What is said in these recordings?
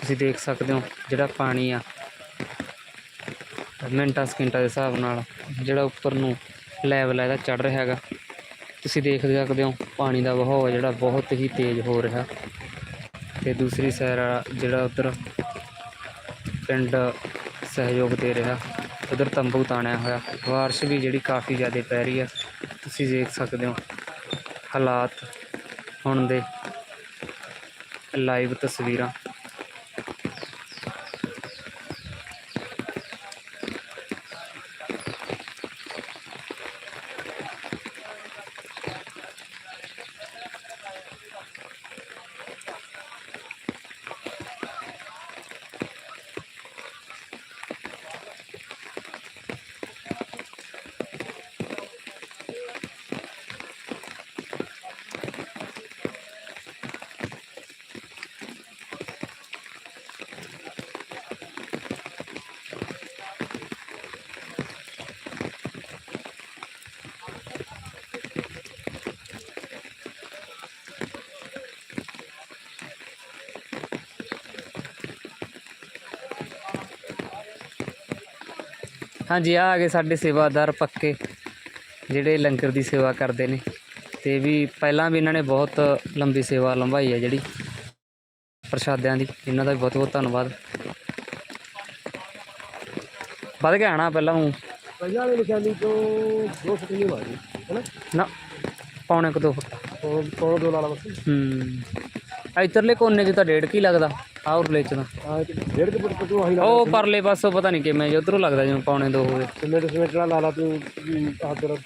ਤੁਸੀਂ ਦੇਖ ਸਕਦੇ ਹੋ ਜਿਹੜਾ ਪਾਣੀ ਆ, ਮਿੰਟਾਂ ਸਕਿੰਟਾਂ ਦੇ ਹਿਸਾਬ ਨਾਲ ਜਿਹੜਾ ਉੱਪਰ ਨੂੰ ਲੈਵਲ ਇਹਦਾ ਚੜ ਰਿਹਾ ਹੈਗਾ। ਤੁਸੀਂ ਦੇਖ ਸਕਦੇ ਹੋ ਪਾਣੀ ਦਾ ਵਹਾਅ ਜਿਹੜਾ ਬਹੁਤ ਹੀ ਤੇਜ਼ ਹੋ ਰਿਹਾ। ਤੇ ਦੂਸਰੀ ਸਾਈਡ ਜਿਹੜਾ ਉਧਰ ਪਿੰਡ ਸਹਿਯੋਗ ਦੇ ਰਿਹਾ, ਉਧਰ ਤੰਬੂ ਤਾਣਿਆ ਹੋਇਆ। ਬਾਰਿਸ਼ ਵੀ ਜਿਹੜੀ ਕਾਫੀ ਜ਼ਿਆਦਾ ਪੈ ਰਹੀ ਆ। ਤੁਸੀਂ ਦੇਖ ਸਕਦੇ ਹੋ ਹਾਲਾਤ ਹੁਣ ਦੇ ਲਾਈਵ ਤਸਵੀਰਾਂ। ਹਾਂਜੀ ਆ ਆ ਗਏ ਸਾਡੇ ਸੇਵਾਦਾਰ ਪੱਕੇ ਜਿਹੜੇ ਲੰਗਰ ਦੀ ਸੇਵਾ ਕਰਦੇ ਨੇ। ਤੇ ਵੀ ਪਹਿਲਾਂ ਵੀ ਇਹਨਾਂ ਨੇ ਬਹੁਤ ਲੰਬੀ ਸੇਵਾ ਲੰਬਾਈ ਹੈ ਜਿਹੜੀ ਪ੍ਰਸ਼ਾਦਿਆਂ ਦੀ। ਇਹਨਾਂ ਦਾ ਵੀ ਬਹੁਤ ਬਹੁਤ ਧੰਨਵਾਦ। ਵੱਧ ਗਿਆ ਨਾ ਪਹਿਲਾਂ ਨੂੰ ਪੰਜਾਂ ਵਾਲੀ ਨਿਸ਼ਾਨੀ ਤੋਂ ਦੋ ਫੁੱਟ ਨਹੀਂ ਮਾਰੀ ਹੈਨਾ? ਨਾ ਪੌਣੇ ਕੁ ਦੋ ਫੁੱਟ। ਤੋਂ ਤੋਂ ਦੋ ਲਾਲਾ ਬਸ। ਹੂੰ। ਇਧਰਲੇ ਕੋਨੇ 'ਚ ਤਾਂ ਡੇਢ ਕੀ ਲੱਗਦਾ। ਆਹ ਉਰਲੇ 'ਚ ਤਾਂ ਆ ਡੇਢ ਕੁ ਫੁੱਟ ਪਟੂ ਆਹੀ ਲਾ ਉਹ ਪਰਲੇ ਪਾਸੋਂ ਪਤਾ ਨਹੀਂ ਕਿਵੇਂ ਉਧਰੋਂ ਲੱਗਦਾ ਜਿਵੇਂ ਪੌਣੇ ਦੋ ਹੋਵੇ ਸਿਮੈਂਟ ਸਿਮੈਂਟ ਵਾਲਾ ਲਾਲਾ ਤੂੰ ਆਹ ਤੇਰਾ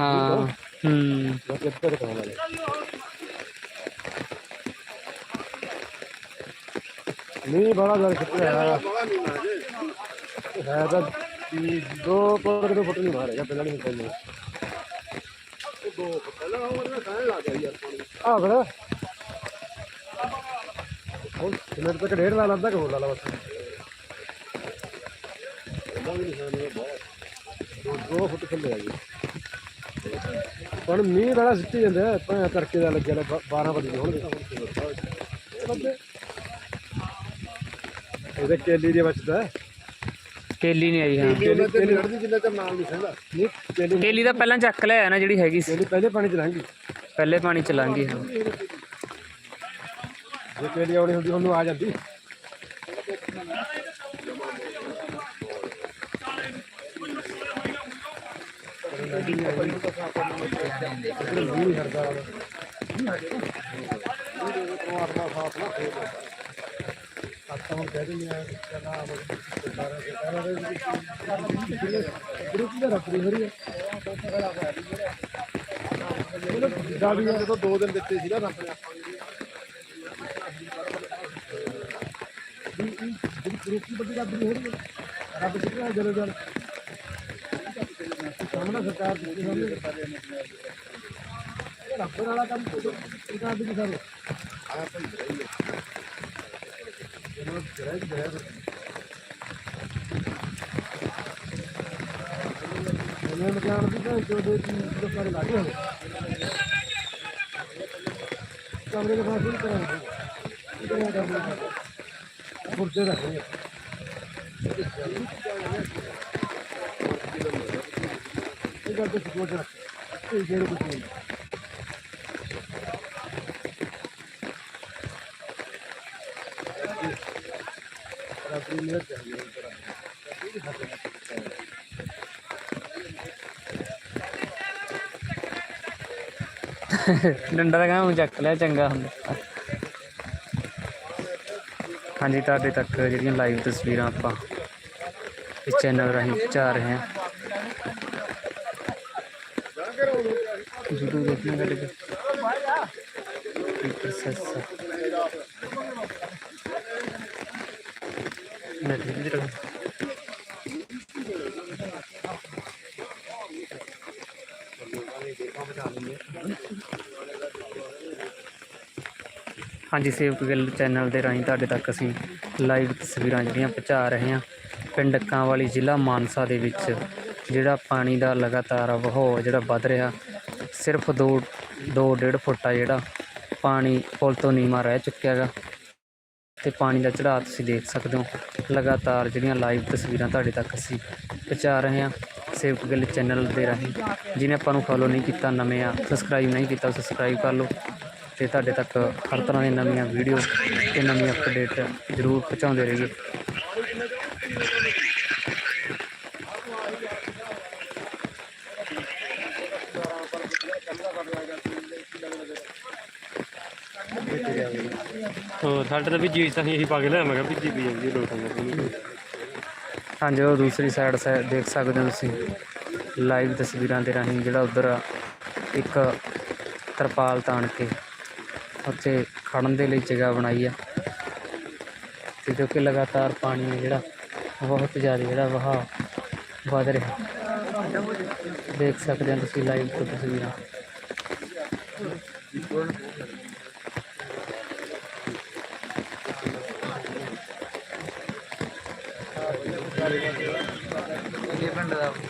ਹਾਂ ਹੂੰ। ਇੱਥੇ ਰਖਾ ਲਾ ਨਹੀਂ ਬੜਾ ਜ਼ਰ ਖਿੱਚਿਆ ਹੈ ਹੈ ਤਾਂ ਦੋ ਫੁੱਟ ਦੋ ਫੁੱਟ ਨਹੀਂ ਮਾਰੇਗਾ ਪਹਿਲਾਂ ਨਹੀਂ ਨਿਕਲਣਾ ਦੋ ਪਹਿਲਾਂ ਉਹ ਮੈਂ ਕਹਿਣ ਲੱਗ ਗਿਆ ਯਾਰ ਆ ਫਿਰ ਹੁਣ ਸਿਮੈਂਟ ਤੱਕ ਡੇਢ ਲਾ ਕਿ ਹੋਰ ਲਾ ਲਾ ਬਸ। ਦੋ ਦੋ ਫੁੱਟ ਥੱਲੇ ਆ ਜੀ। ਹੁਣ ਮੀਂਹ ਬੜਾ ਸਿੱਟੀ ਜਾਂਦਾ ਭਾਂ ਤੜਕੇ ਦਾ ਲੱਗਿਆ ਲੈ 12 ਵਜੇ ਹੋਣਗੇ ਇਹਦੇ ਕੇਲੀ ਦੇ ਤਾਂ ਕੇਲੀ ਨਹੀਂ ਆਈ ਹਾਂ। ਕੇਲੀ ਕੇਲੀ ਲੜਦੀ ਜਿੰਨਾ ਚਿਰ ਨਾਲ ਨਹੀਂ ਸਹਿੰਦਾ। ਨਹੀਂ ਕੇਲੀ ਕੇਲੀ ਤਾਂ ਪਹਿਲਾਂ ਚੱਕ ਲਿਆ ਨਾ ਜਿਹੜੀ ਹੈਗੀ ਸੀ। ਕੇਲੀ ਪਹਿਲੇ ਪਾਣੀ ਚ ਲੰਘੀ ਪਹਿਲੇ ਪਾਣੀ ਚ ਲੰਘ ਗਈ ਹਾਂ। ਜੇ ਕੇਲੀ ਆਉਣੀ ਹੁੰਦੀ, ਉਹਨੂੰ ਆ ਜਾਂਦੀ। ਜਦੋਂ ਦੋ ਦਿਨ ਦਿੱਤੇ ਸੀ ਨਾ ਰੱਬ ਨੇ ਆਪਾਂ ਨੂੰ। ਜਿਹੜੀ ਰੋਟੀ ਬੱਟੀ ਰੱਬ ਦੀ ਹੋ ਰਹੀ ਹੈ ਰੱਬ ਕਿਹੜਾ ਜਰੇ ਜਰ ਸਾਹਮਣਾ ਸਰਕਾਰ ਦੀ ਹੋਣੀ ਹੈ ਰੱਬ ਵਾਲਾ ਕੰਮ ਸਰਕਾਰ ਦੀ ਸਰ ਆ ਭਾਈ ਰਹੀ ਹੈ ਇਹਨਾਂ ਨੂੰ ਜਰਾ ਜਰਾ ਉਹਨਾਂ ਨੇ ਜਾਣ ਦੀ ਤਾਂ ਜੋ ਦੇ ਦੀ ਜੋ ਕਰ ਲਾਗੇ ਹੋਵੇ ਕਮਰੇ ਦੇ ਬਾਹਰ ਨਹੀਂ ਕਰਾਂਗੇ ਇਧਰ ਕਰਨਾ ਫੁਰਤੇ ਰੱਖੇ ਇਹ ਗੱਲ ਤੇ ਸੋਚ ਰੱਖ ਇਹ ਜਿਹੜੇ ਕੁਝ ਨਹੀਂ ਰਾਤਰੀ ਮੇਰ ਚਾਹੀਏ ਡੰਡਾ ਦਾ ਕੰਮ ਚੱਕ ਲਿਆ ਚੰਗਾ ਹੁੰਦਾ ਹਾਂਜੀ, ਤੁਹਾਡੇ ਤੱਕ ਜਿਹੜੀਆਂ ਲਾਈਵ ਤਸਵੀਰਾਂ ਆਪਾਂ ਇਸ ਚੈਨਲ ਰਾਹੀਂ ਪਹੁੰਚਾ ਰਹੇ ਹਾਂ। ਜਰੂਰ ਦੇਖਣਾ ਗੱਲ ਕਿ ਕੀ ਪ੍ਰੋਸੈਸ ਹੈ ਮੈਂ ਠੀਕ ਜਿਹੜਾ ਹਾਂਜੀ, ਸੇਵਕ ਗਿੱਲ ਚੈਨਲ ਦੇ ਰਾਹੀਂ ਤੁਹਾਡੇ ਤੱਕ ਅਸੀਂ ਲਾਈਵ ਤਸਵੀਰਾਂ ਜਿਹੜੀਆਂ ਪਹੁੰਚਾ ਰਹੇ ਹਾਂ। ਪਿੰਡ ਕਾਂ ਵਾਲੀ ਜ਼ਿਲ੍ਹਾ ਮਾਨਸਾ ਦੇ ਵਿੱਚ, ਜਿਹੜਾ ਪਾਣੀ ਦਾ ਲਗਾਤਾਰ ਵਹਾਅ ਜਿਹੜਾ ਵੱਧ ਰਿਹਾ, ਸਿਰਫ 2 2 1.5 ਫੁੱਟ ਆ ਜਿਹੜਾ ਪਾਣੀ, ਪੁਲ ਤੋਂ ਨੀਵਾਂ ਰਹਿ ਚੁੱਕਿਆ ਹੈਗਾ। ਤੇ ਪਾਣੀ ਦਾ ਚੜਾਅ ਤੁਸੀਂ ਦੇਖ ਸਕਦੇ ਹੋ, ਲਗਾਤਾਰ ਜਿਹੜੀਆਂ ਲਾਈਵ ਤਸਵੀਰਾਂ ਤੁਹਾਡੇ ਤੱਕ ਅਸੀਂ ਪਹੁੰਚਾ ਰਹੇ ਹਾਂ ਸੇਵਕ ਗਿੱਲ ਚੈਨਲ ਦੇ ਰਾਹੀਂ। ਜਿਹਨੇ ਆਪਾਂ ਨੂੰ ਫੋਲੋ ਨਹੀਂ ਕੀਤਾ, ਨਵੇਂ ਆ ਸਬਸਕ੍ਰਾਈਬ ਨਹੀਂ ਕੀਤਾ ਸਬਸਕ੍ਰਾਈਬ ਕਰ ਲਓ। ਤੇ ਤੁਹਾਡੇ ਤੱਕ ਹਰ ਤਰ੍ਹਾਂ ਦੀਆਂ ਨਵੀਆਂ ਵੀਡੀਓ ਤੇ ਨਵੀਂ ਅਪਡੇਟ ਜ਼ਰੂਰ ਪਹੁੰਚਾਉਂਦੇ ਰਹੀਏ। ਹੋਰ ਸਾਡੇ ਤਾਂ ਵੀ ਜੀ ਤਾਂ ਇਹੀ ਪਾ ਕੇ ਲਿਆ ਮੈਂ ਕਿਹਾ ਵੀ ਜੀ ਵੀ ਜਾਂਦੀ ਲੋਕਾਂ ਨੂੰ ਹਾਂਜੀ ਉਹ ਦੂਸਰੀ ਸਾਈਡ ਸੇ ਦੇਖ ਸਕਦੇ ਹੋ ਤੁਸੀਂ। ਲਾਈਵ ਤਸਵੀਰਾਂ ਦੇ ਰਾਹੀਂ ਜਿਹੜਾ ਉਧਰ ਇੱਕ ਤਰਪਾਲ ਤਾਣ ਕੇ ਉੱਥੇ ਖੜਨ ਦੇ ਲਈ ਜਗ੍ਹਾ ਬਣਾਈ ਆ। ਤੇ ਜੋ ਕਿ ਲਗਾਤਾਰ ਪਾਣੀ ਹੈ ਜਿਹੜਾ, ਬਹੁਤ ਜ਼ਿਆਦਾ ਜਿਹੜਾ ਵਹਾਅ ਵਧ ਰਿਹਾ। ਦੇਖ ਸਕਦੇ ਹੋ ਤੁਸੀਂ ਲਾਈਵ ਤਸਵੀਰਾਂ। ਦੋ।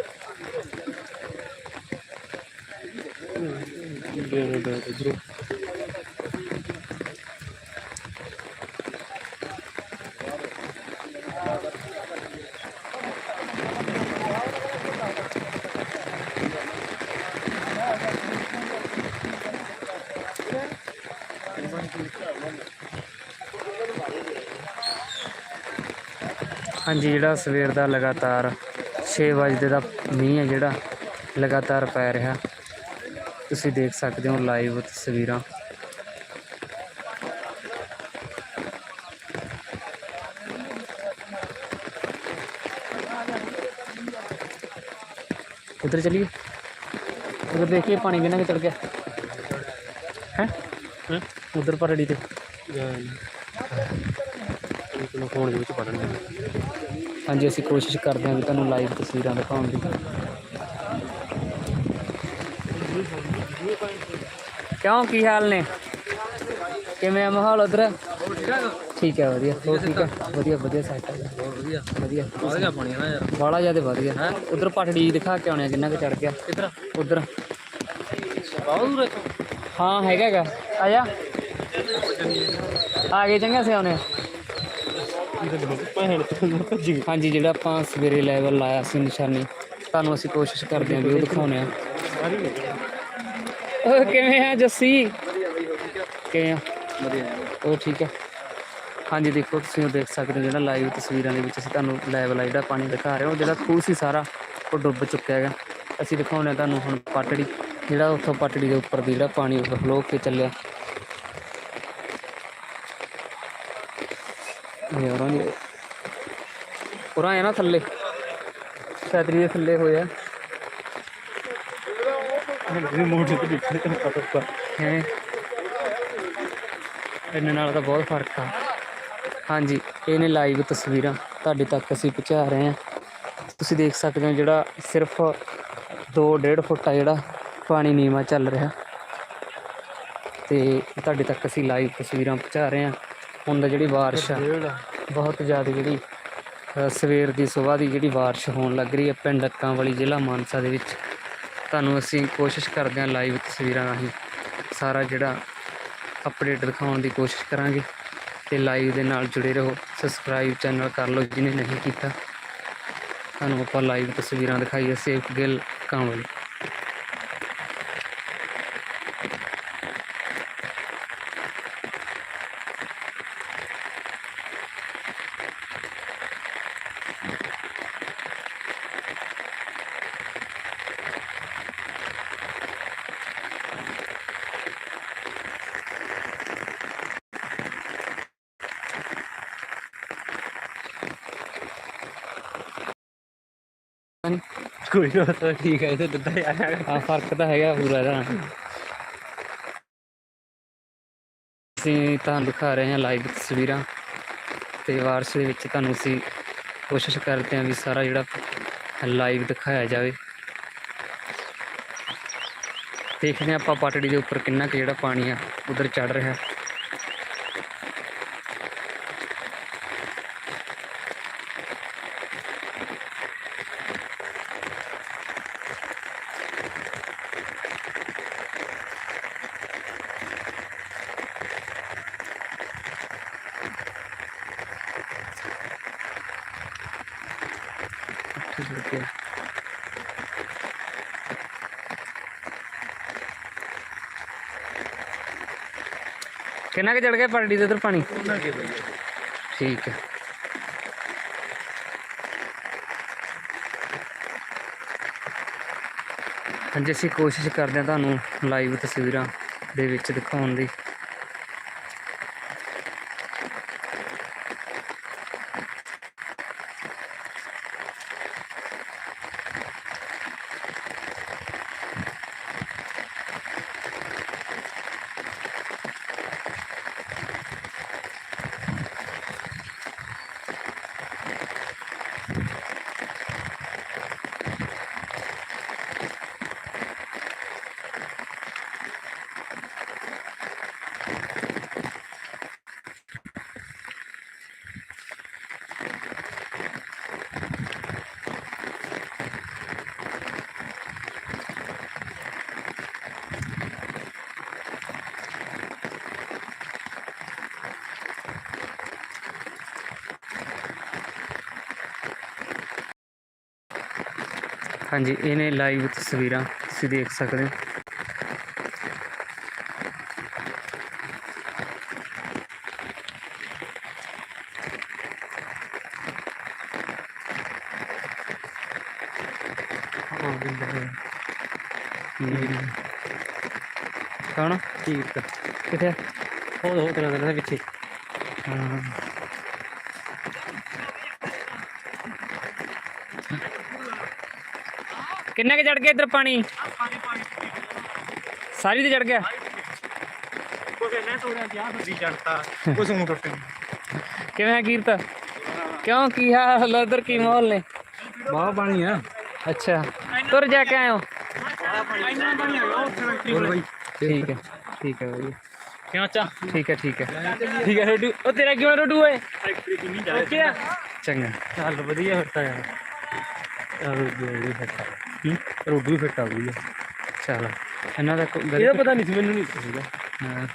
ਹਾਂਜੀ ਜਿਹੜਾ ਸਵੇਰ ਦਾ ਲਗਾਤਾਰ 6 ਵਜੇ ਦਾ ਮੀਂਹ ਹੈ ਜਿਹੜਾ ਲਗਾਤਾਰ ਪੈ ਰਿਹਾ। ਤੁਸੀਂ ਦੇਖ ਸਕਦੇ ਹੋ ਲਾਈਵ ਤਸਵੀਰਾਂ उधर चलिए उधर देखिए पानी कितना के चढ़ गया है उधर पर अड़ी थे ਫੋਨ ਦੇ ਵਿੱਚ ਪੜਨ ਹਾਂਜੀ ਅਸੀਂ ਕੋਸ਼ਿਸ਼ ਕਰਦੇ ਹਾਂ ਕਿ ਤੁਹਾਨੂੰ ਲਾਈਵ ਤਸਵੀਰਾਂ ਦਿਖਾਉਣ ਦੀ ਕਿਉਂ ਕੀ ਹਾਲ ਨੇ? ਕਿਵੇਂ ਆ ਮਾਹੌਲ ਉਧਰ? ਠੀਕ ਹੈ ਵਧੀਆ। ਹੋਰ ਠੀਕ ਹੈ? ਵਧੀਆ ਵਧੀਆ ਸਾਈਟ ਹੈ। ਬਹੁਤ ਵਧੀਆ। ਵਧੀਆ। ਵਧੀਆ ਪਾਣੀ ਨਾ ਯਾਰ। ਬਾਲਾ ਜ਼ਿਆਦਾ ਵਧੀਆ। ਹੈ? ਉਧਰ ਪਟੜੀ ਦਿਖਾ ਕੇ ਆਉਣੇ ਕਿੰਨਾ ਕੁ ਚੜ ਗਿਆ। ਕਿੱਧਰ? ਉਧਰ। ਬਹੁਤ ਦੂਰ ਹੈ ਹਾਂ ਹੈਗਾ ਹੈਗਾ। ਆ ਜਾ। ਆ ਗਏ ਚੰਗਾ ਸੇ ਆਉਣੇ ਭੈਣ ਤੋਂ ਭੱਜੀ ਗਈ ਹਾਂਜੀ ਜਿਹੜਾ ਆਪਾਂ ਸਵੇਰੇ ਲੈਵਲ ਲਾਇਆ ਸੀ ਨਿਸ਼ਾਨੀ ਤੁਹਾਨੂੰ ਅਸੀਂ ਕੋਸ਼ਿਸ਼ ਕਰਦੇ ਹਾਂ ਵੀ ਉਹ ਦਿਖਾਉਣੇ ਆ। ਓਏ ਕਿਵੇਂ ਆ ਜੱਸੀ? ਕਿਵੇਂ ਆ? ਵਧੀਆ ਉਹ ਠੀਕ ਹੈ ਹਾਂਜੀ ਦੇਖੋ ਤੁਸੀਂ ਉਹ ਦੇਖ ਸਕਦੇ ਹੋ ਜਿਹੜਾ ਲਾਈਵ ਤਸਵੀਰਾਂ ਦੇ ਵਿੱਚ ਅਸੀਂ ਤੁਹਾਨੂੰ ਲੈਵਲ ਆ ਜਿਹੜਾ ਪਾਣੀ ਦਿਖਾ ਰਹੇ ਹਾਂ। ਉਹ ਜਿਹੜਾ ਖੂਹ ਸੀ ਸਾਰਾ ਉਹ ਡੁੱਬ ਚੁੱਕਿਆ ਹੈਗਾ। ਅਸੀਂ ਦਿਖਾਉਂਦੇ ਹਾਂ ਤੁਹਾਨੂੰ ਹੁਣ ਪਟੜੀ ਜਿਹੜਾ ਉੱਥੋਂ ਪਟੜੀ ਦੇ ਉੱਪਰ ਦੀ ਜਿਹੜਾ ਪਾਣੀ ਓਵਰਫਲੋ ਕੇ ਚੱਲਿਆ। ਯਾਰਾਂ ਜੀ ਪੁਰਾ ਹੈ ਨਾ ਥੱਲੇ। ਛਤਰੀ ਦੇ ਥੱਲੇ ਹੋਇਆ। ਮੋਟਰ ਤੇ ਪਤਾ ਹੈ ਇਹਨਾਂ ਨਾਲ ਤਾਂ ਬਹੁਤ ਫ਼ਰਕ ਆ। ਹਾਂਜੀ, ਇਹ ਨੇ ਲਾਈਵ ਤਸਵੀਰਾਂ ਤੁਹਾਡੇ ਤੱਕ ਅਸੀਂ ਪਹੁੰਚਾ ਰਹੇ ਹਾਂ। ਤੁਸੀਂ ਦੇਖ ਸਕਦੇ ਹੋ ਜਿਹੜਾ ਸਿਰਫ 2.5 ਫੁੱਟ ਆ ਜਿਹੜਾ ਪਾਣੀ ਨੀਵਾਂ ਚੱਲ ਰਿਹਾ। ਤੇ ਤੁਹਾਡੇ ਤੱਕ ਅਸੀਂ ਲਾਈਵ ਤਸਵੀਰਾਂ ਪਹੁੰਚਾ ਰਹੇ ਹਾਂ। ਹੁਣ ਦਾ ਜਿਹੜੀ ਬਾਰਿਸ਼ ਆ, ਬਹੁਤ ਜ਼ਿਆਦਾ ਜਿਹੜੀ ਸਵੇਰ ਦੀ ਸਵੇਰ ਦੀ ਜਿਹੜੀ ਬਾਰਿਸ਼ ਹੋਣ ਲੱਗ ਰਹੀ ਹੈ ਪਿੰਡ ਅੱਕਾਂ ਵਾਲੀ ਜ਼ਿਲ੍ਹਾ ਮਾਨਸਾ ਦੇ ਵਿੱਚ। ਤੁਹਾਨੂੰ ਅਸੀਂ ਕੋਸ਼ਿਸ਼ ਕਰਦੇ ਹਾਂ ਲਾਈਵ ਤਸਵੀਰਾਂ ਰਾਹੀਂ ਸਾਰਾ ਜਿਹੜਾ ਅਪਡੇਟ ਦਿਖਾਉਣ ਦੀ ਕੋਸ਼ਿਸ਼ ਕਰਾਂਗੇ ਤੇ ਲਾਈਵ ਦੇ ਨਾਲ ਜੁੜੇ ਰਹੋ। ਸਬਸਕ੍ਰਾਈਬ ਚੈਨਲ ਕਰ ਲਓ ਜਿਹਨੇ ਨਹੀਂ ਕੀਤਾ। ਤੁਹਾਨੂੰ ਆਪਾਂ ਲਾਈਵ ਤਸਵੀਰਾਂ ਦਿਖਾਈਏ। ਸੇਵ ਗਿੱਲ ਅੱਕਾਂ ਵਾਲੀ ਕੋਈ ਨਾ, ਤਾਂ ਠੀਕ ਹੈ ਇਹ ਦਿੱਤਾ ਯਾਰ ਆ। ਫ਼ਰਕ ਤਾਂ ਹੈਗਾ ਪੂਰਾ ਇਹਦਾ। ਅਸੀਂ ਤੁਹਾਨੂੰ ਦਿਖਾ ਰਹੇ ਹਾਂ ਲਾਈਵ ਤਸਵੀਰਾਂ। ਤੇ ਵਾਰਸ ਦੇ ਵਿੱਚ ਤੁਹਾਨੂੰ ਅਸੀਂ ਕੋਸ਼ਿਸ਼ ਕਰਦੇ ਹਾਂ ਵੀ ਸਾਰਾ ਜਿਹੜਾ ਲਾਈਵ ਦਿਖਾਇਆ ਜਾਵੇ। ਦੇਖਦੇ ਹਾਂ ਆਪਾਂ ਪਟੜੀ ਦੇ ਉੱਪਰ ਕਿੰਨਾ ਕੁ ਜਿਹੜਾ ਪਾਣੀ ਆ, ਉਧਰ ਚੜ ਰਿਹਾ। ਕਿੰਨਾ ਕੁ ਚੜ ਗਿਆ ਪਟੜੀ ਦੇ ਉਧਰ ਪਾਣੀ? ਠੀਕ ਹੈ। ਹਾਂਜੀ ਅਸੀਂ ਕੋਸ਼ਿਸ਼ ਕਰਦੇ ਹਾਂ ਤੁਹਾਨੂੰ ਲਾਈਵ ਤਸਵੀਰਾਂ ਦੇ ਵਿੱਚ ਦਿਖਾਉਣ ਦੀ। ਹਾਂਜੀ ਇਹ ਨੇ ਲਾਈਵ ਤਸਵੀਰਾਂ ਤੁਸੀਂ ਦੇਖ ਸਕਦੇ ਹੋ। ਕੌਣ ਠੀਕ ਕਿੱਥੇ ਆ? ਹੋ ਹੋ ਤੇਰਾ ਤੇਰਾ ਪਿੱਛੇ ਹਾਂ ਕਿੰਨੇ ਕੇ ਚੜ ਗਿਆ ਇੱਧਰ ਪਾਣੀ? ਸਾਰੀ ਤੇ ਚੜ ਗਿਆ। ਕੁਛ ਇਹਨਾਂ ਤੋੜਿਆ ਕਿਆ ਸੱਜੀ ਚੜਤਾ ਕੁਛ ਨੂੰ ਟੁੱਟ ਕਿਵੇਂ ਆ ਕੀਰਤ? ਕਿਉਂ? ਕੀ ਹਾਲ ਆ ਉਧਰ ਕੀ ਮਾਹੌਲ ਨੇ? ਬਾਹ ਪਾਣੀ ਆ। ਅੱਛਾ। ਤੁਰ ਜਾ ਕੇ ਆਇਓ। ਇੰਨਾ ਪਾਣੀ ਆ ਗਿਆ ਉੱਥੇ ਹੋਰ ਬਾਈ। ਠੀਕ ਹੈ ਠੀਕ ਹੈ ਬਾਈ ਕਿਉਂ ਚਾ ਠੀਕ ਹੈ ਠੀਕ ਹੈ। ਠੀਕ ਹੈ ਰੋਡੂ। ਉਹ ਤੇਰਾ ਕਿਵੇਂ ਰੋਡੂ ਓਏ? ਫੈਕਟਰੀ ਕਿੰਨੀ ਜਾ ਓਕੇ ਆ ਰੋਡੂ ਵੀ ਫਿੱਟਾ ਹੂੰ ਰੋਡੂ ਫਿੱਟ ਆ ਗਈ ਚਲ ਇਹਨਾਂ ਦਾ ਕੋਈ ਇਹਦਾ ਪਤਾ ਨਹੀਂ ਸੀ ਮੈਨੂੰ ਨਹੀਂ ਹਾਂ।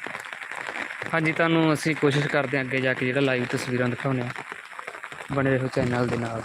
ਹਾਂਜੀ ਤੁਹਾਨੂੰ ਅਸੀਂ ਕੋਸ਼ਿਸ਼ ਕਰਦੇ ਹਾਂ ਅੱਗੇ ਜਾ ਕੇ ਜਿਹੜਾ ਲਾਈਵ ਤਸਵੀਰਾਂ ਦਿਖਾਉਂਦੇ ਆ ਬਣੇ ਰਹੋ ਚੈਨਲ ਦੇ ਨਾਲ।